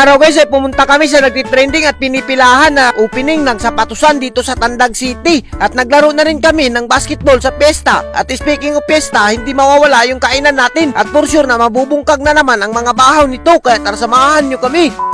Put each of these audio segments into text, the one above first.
araw guys ay pumunta kami sa nagtitrending at pinipilahan na opening ng sapatusan dito sa Tandag City. At naglaro na rin kami ng basketball sa piyesta. At speaking of piyesta, hindi mawawala yung kainan natin. At for sure na mabubungkag na naman ang mga bahaw nito kaya tara samahan nyo kami.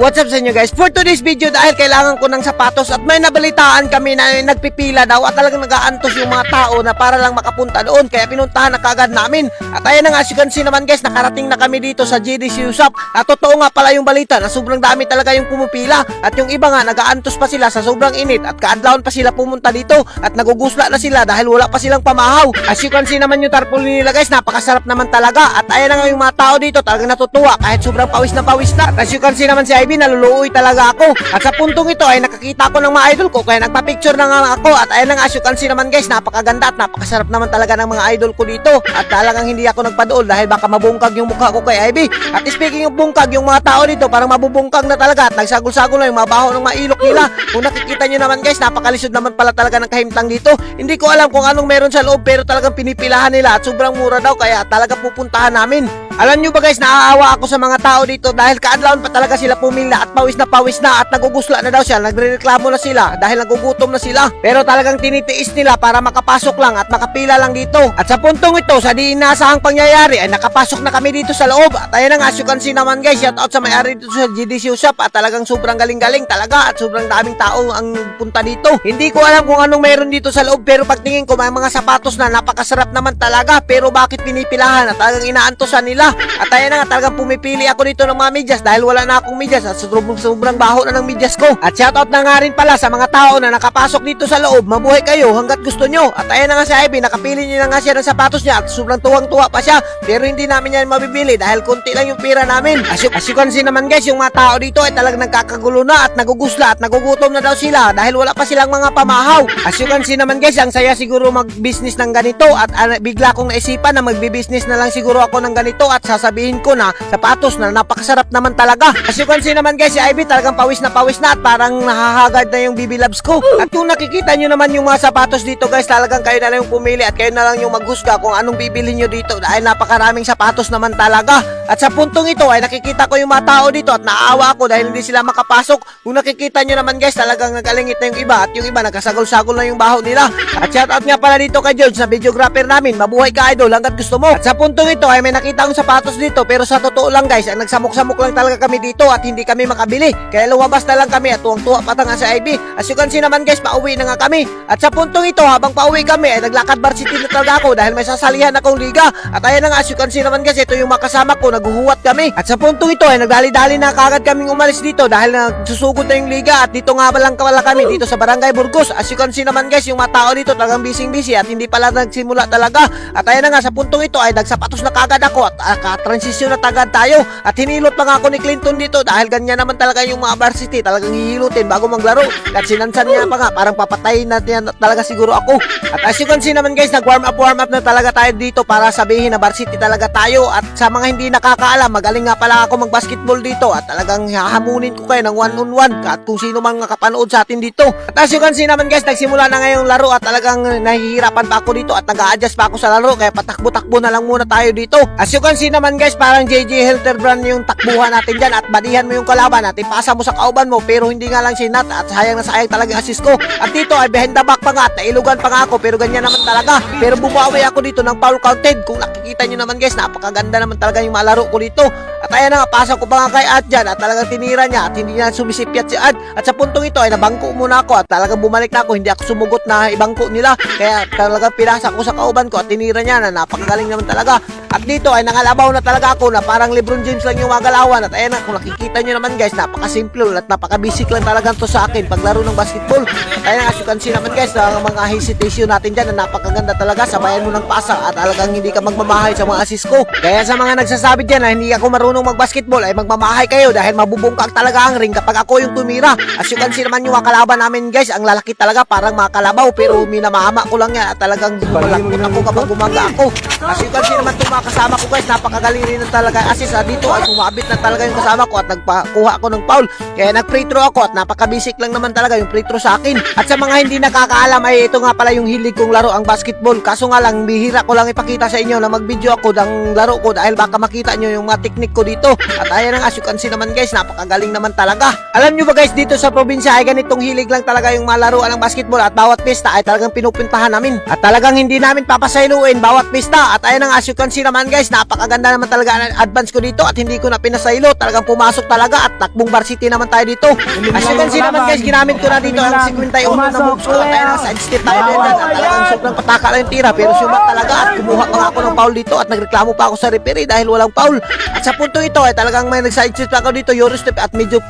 What's up sa inyo guys? For today's video dahil kailangan ko ng sapatos at may nabalitaan kami na nagpipila daw at talagang nag-aantos yung mga tao na para lang makapunta doon kaya pinuntahan na kagad namin. At ayan na nga as you can see naman guys nakarating na kami dito sa GDC Usap at totoo nga pala yung balita na sobrang dami talaga yung pumipila at yung iba nga nag-aantos pa sila sa sobrang init at kaadlawon pa sila pumunta dito at nagugusla na sila dahil wala pa silang pamahaw. As you can see naman yung tarpaulin nila guys napakasarap naman talaga at ayan na nga yung mga tao dito talagang natutuwa kahit sobrang pawis na pawis na. At as you can see naman si Ivy naluluoy talaga ako. At sa puntong ito ay nakakita ko ng mga idol ko kaya nagpa-picture na nga ako at ayan na nga as you can see naman guys napakaganda at napakasarap naman talaga ng mga idol ko dito. At talagang hindi ako nagpadool dahil baka mabungkag yung mukha ko kay Ivy. At speaking of bungkag, yung mga tao dito parang mabubungkag na talaga at nagsagol-sagol na yung mga baho ng mga ilok nila. Kung nakikita nyo naman guys, napakalisod naman pala talaga ng kahimtang dito. Hindi ko alam kung anong meron sa loob pero talagang pinipilahan nila at sobrang mura daw kaya talaga pupuntahan namin. Alam nyo ba guys, naaawa ako sa mga tao dito dahil kaadlawan pa talaga sila pumila at pawis na pawis na at nagugusla na daw siya. Nagrereklamo na sila dahil nagugutom na sila. Pero talagang tinitiis nila para makapasok lang at makapila lang dito. At sa puntong ito, sa di inaasahang pangyayari ay nakapasok na kami dito sa loob. At ayan na nga, you naman guys, shout out sa may-ari dito sa GDC Shop at talagang sobrang galing-galing talaga at sobrang daming tao ang punta dito. Hindi ko alam kung anong meron dito sa loob pero pagtingin ko may mga sapatos na napakasarap naman talaga pero bakit pinipilahan at talagang inaantosan nila. At ayan na nga, talagang pumipili ako dito ng mga medyas dahil wala na akong medyas at sobrang, sobrang baho na ng medyas ko. At shoutout na nga rin pala sa mga tao na nakapasok dito sa loob. Mabuhay kayo hanggat gusto nyo. At ayan na nga si Ivy, nakapili niya na nga siya ng sapatos niya at sobrang tuwang-tuwa pa siya. Pero hindi namin yan mabibili dahil konti lang yung pira namin. As you, as you can see naman guys, yung mga tao dito ay talagang nagkakagulo na at nagugusla at nagugutom na daw sila dahil wala pa silang mga pamahaw. As you can see naman guys, ang saya siguro mag-business ng ganito at ah, bigla kong naisipan na magbi-business na lang siguro ako ng ganito at sasabihin ko na sapatos na napakasarap naman talaga. As you can see naman guys, si Ivy talagang pawis na pawis na at parang nahahagad na yung BB Labs ko. At kung nakikita nyo naman yung mga sapatos dito guys, talagang kayo na lang yung pumili at kayo na lang yung maghusga kung anong bibili nyo dito dahil napakaraming sapatos naman talaga. At sa puntong ito ay nakikita ko yung mga tao dito at naawa ako dahil hindi sila makapasok. Kung nakikita nyo naman guys, talagang nagalingit na yung iba at yung iba nagkasagol-sagol na yung baho nila. At shoutout nga pala dito kay George na videographer namin. Mabuhay ka idol hanggat gusto mo. At sa puntong ito ay may nakita akong sapatos dito pero sa totoo lang guys, ang nagsamok-samok lang talaga kami dito at hindi kami makabili. Kaya lumabas na lang kami at tuwang-tuwa pa nga sa IB. As you can see naman guys, pauwi na nga kami. At sa puntong ito, habang pauwi kami ay naglakad varsity na talaga ako dahil may sasalihan akong liga. At ayan na nga, as you can see naman guys, ito yung makasama ko, naguhuwat kami. At sa puntong ito ay nagdali-dali na kagad kaming umalis dito dahil nagsusugod na yung liga at dito nga lang pala kami dito sa Barangay Burgos. As you can see naman guys, yung mga tao dito talagang busy-busy at hindi pala nagsimula talaga. At ayan na nga, sa puntong ito ay nagsapatos na kagad ako at transition na tagad tayo. At hinilot pa nga ako ni Clinton dito dahil ganyan naman talaga yung mga varsity, talagang hihilutin bago maglaro. At sinansan niya pa nga, parang papatayin na niya talaga siguro ako. At as you can see naman guys, nag-warm up, warm up na talaga tayo dito para sabihin na varsity talaga tayo. At sa mga hindi nakakaalam, magaling nga pala ako mag-basketball dito at talagang hahamunin ko kayo ng one-on-one at kung sino man nakapanood sa atin dito. At as you can see naman guys, nagsimula na ngayong laro at talagang nahihirapan pa ako dito at nag-a-adjust pa ako sa laro kaya patakbo-takbo na lang muna tayo dito. As you can see naman guys, parang JJ Hilterbrand yung takbuhan natin dyan at badihan mo yung kalaban at ipasa mo sa kauban mo pero hindi nga lang sinat at sayang na sayang talaga assist ko. At dito ay behind the back pa nga at nailugan pa nga ako pero ganyan naman talaga. Pero bumawi ako dito ng foul counted. Kung nakikita nyo naman guys, napakaganda naman talaga yung malaro ko dito. At ayan na nga, pasa ko pa nga kay Ad dyan at talagang tinira niya at hindi niya sumisipyat si Ad. At sa puntong ito ay nabangko muna ako at talagang bumalik na ako. Hindi ako sumugot na ibangko nila. Kaya talagang pinasa ko sa kauban ko at tinira niya na napakagaling naman talaga. At dito ay nangalabaw na talaga ako na parang Lebron James lang yung magalawan. At ayan na, kung nakikita nyo naman guys, napakasimple at napaka-basic lang talaga to sa akin paglaro ng basketball. At ayan as you can see naman guys, ang mga hesitation natin dyan na napakaganda talaga. Sabayan mo ng pasa at talagang hindi ka magmamahay sa mga assist ko. Kaya sa mga nagsasabi dyan na hindi ako marunong mag-basketball ay magmamahay kayo dahil mabubungkag talaga ang ring kapag ako yung tumira. As you can see naman yung kalaban namin guys, ang lalaki talaga parang mga kalabaw pero minamahama ko lang yan at talagang malakot ako kapag gumaga ako. As you can see naman itong kasama ko guys, napakagaling rin na talaga assist. Ah, dito ay sumabit na talaga yung kasama ko at nagpakuha ako ng foul. Kaya nag-free throw ako at napaka-basic lang naman talaga yung free throw sa akin. At sa mga hindi nakakaalam ay ito nga pala yung hilig kong laro ang basketball. Kaso nga lang, bihira ko lang ipakita sa inyo na mag-video ako ng laro ko dahil baka makita nyo yung mga technique ko dito. At ayan nga, as you can see naman guys, napakagaling naman talaga. Alam nyo ba guys, dito sa probinsya ay ganitong hilig lang talaga yung malaruan ng basketball at bawat pista ay talagang pinupuntahan namin. At talagang hindi namin papasailuin bawat pista. At ayan nga, as you can see guys, napakaganda naman talaga ang advance ko dito at hindi ko na pinasaylo. Talagang pumasok talaga at takbong varsity naman tayo dito. As you can see naman guys, ginamit ko na dito ang 51 na moves ko. At ayan nga, side step tayo din. At talagang sobrang pataka lang yung tira pero sumat talaga at kumuha pa ako ng foul dito at nagreklamo pa ako sa referee dahil walang foul. At sa punto ito ay talagang may nag-side step ako dito, Euro step at medyo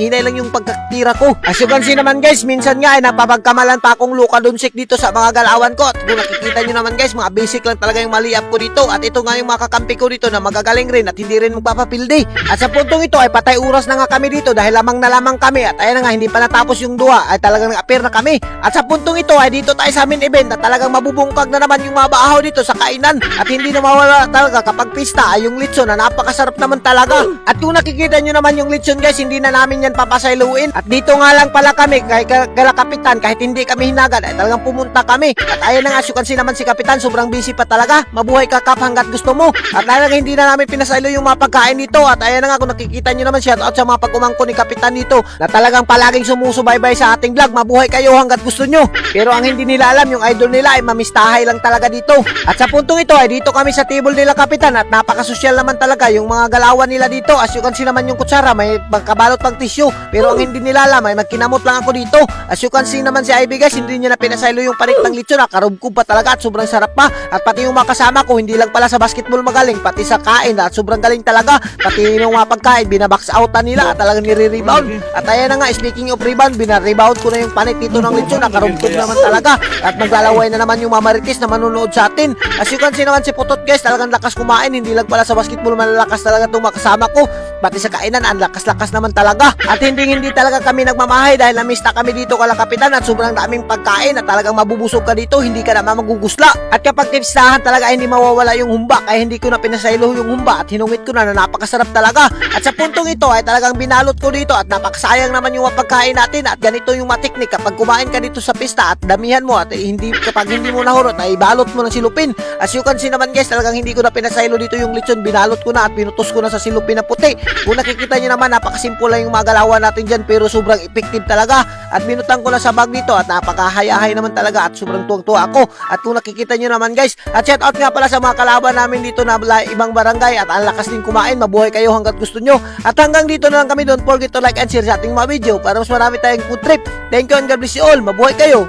hinay lang yung pagkatira ko. As you can see naman guys, minsan nga ay napapagkamalan pa akong Luka Doncic dito sa mga galawan ko. At kung nakikita nyo naman guys, mga basic lang talaga yung mali-up ko dito. At ito nga yung mga kakampi ko dito na magagaling rin at hindi rin magpapapildi. At sa puntong ito ay patay oras na nga kami dito dahil lamang na lamang kami. At ayan nga, hindi pa natapos yung dua ay talagang nag-appear na kami. At sa puntong ito ay dito tayo sa amin event na talagang mabubungkag na naman yung mga dito sa kainan. At hindi na mawala talaga kapag pista ay yung litson na napakasarap naman talaga. At kung nakikita nyo naman yung litson guys, hindi na namin yan papasailuin. At dito nga lang pala kami, kay Gala Kapitan, kahit hindi kami hinagad, ay talagang pumunta kami. At ayan na nga, see naman si Kapitan, sobrang busy pa talaga. Mabuhay ka kap hanggat gusto mo. At talagang hindi na namin pinasailo yung mga pagkain dito. At ayan nga, kung nakikita nyo naman, shout out sa mga pag-umangko ni Kapitan dito, na talagang palaging sumusubaybay sa ating vlog. Mabuhay kayo hanggat gusto nyo. Pero ang hindi nila alam, yung idol nila ay mamistahay lang talaga dito. At sa puntong ito, ay dito kami sa table nila Kapitan at napakasosyal naman talaga yung mga galawan nila dito. As you can see naman yung kutsara, may magkabalot pang tissue. Pero ang hindi nila ay magkinamot lang ako dito. As you can see naman si Ivy guys, hindi niya na pinasaylo yung panik ng lechon. Nakarubkub pa talaga at sobrang sarap pa. At pati yung mga kasama ko, hindi lang pala sa basketball magaling, pati sa kain at sobrang galing talaga. Pati yung mga pagkain, binabox outan nila at talagang nire-rebound. At ayan na nga, speaking of rebound, binarebound ko na yung panik dito ng lechon. Nakarubkub naman talaga. At maglalaway na naman yung mga marites na manunood sa atin. As you can see naman si Putot guys, talagang lakas kumain. Hindi lang pala sa basketball malalakas talaga itong mga kasama ko. Pati sa kainan, ang lakas-lakas naman talaga. At hindi hindi talaga kami nagmamahay dahil namista kami dito kala kapitan at sobrang daming pagkain at talagang mabubusog ka dito, hindi ka naman magugusla. At kapag tipstahan talaga ay hindi mawawala yung humba kaya hindi ko na pinasaylo yung humba at hinungit ko na na napakasarap talaga. At sa puntong ito ay talagang binalot ko dito at napakasayang naman yung pagkain natin at ganito yung mga teknik kapag kumain ka dito sa pista at damihan mo at hindi kapag hindi mo nahurot ay balot mo ng silupin. As you can see naman guys, talagang hindi ko na pinasaylo dito yung lechon, binalot ko na at pinutos ko na sa silupin na puti. Kung nakikita nyo naman, napakasimple lang yung mga galawan natin dyan pero sobrang effective talaga. At binutan ko na sa bag dito at napakahayahay naman talaga at sobrang tuwang-tuwa ako. At kung nakikita nyo naman guys, at shout out nga pala sa mga kalaban namin dito na ibang barangay at ang lakas din kumain, mabuhay kayo hanggat gusto nyo. At hanggang dito na lang kami, don't forget to like and share sa ating mga video para mas marami tayong food trip. Thank you and God bless you all. Mabuhay kayo.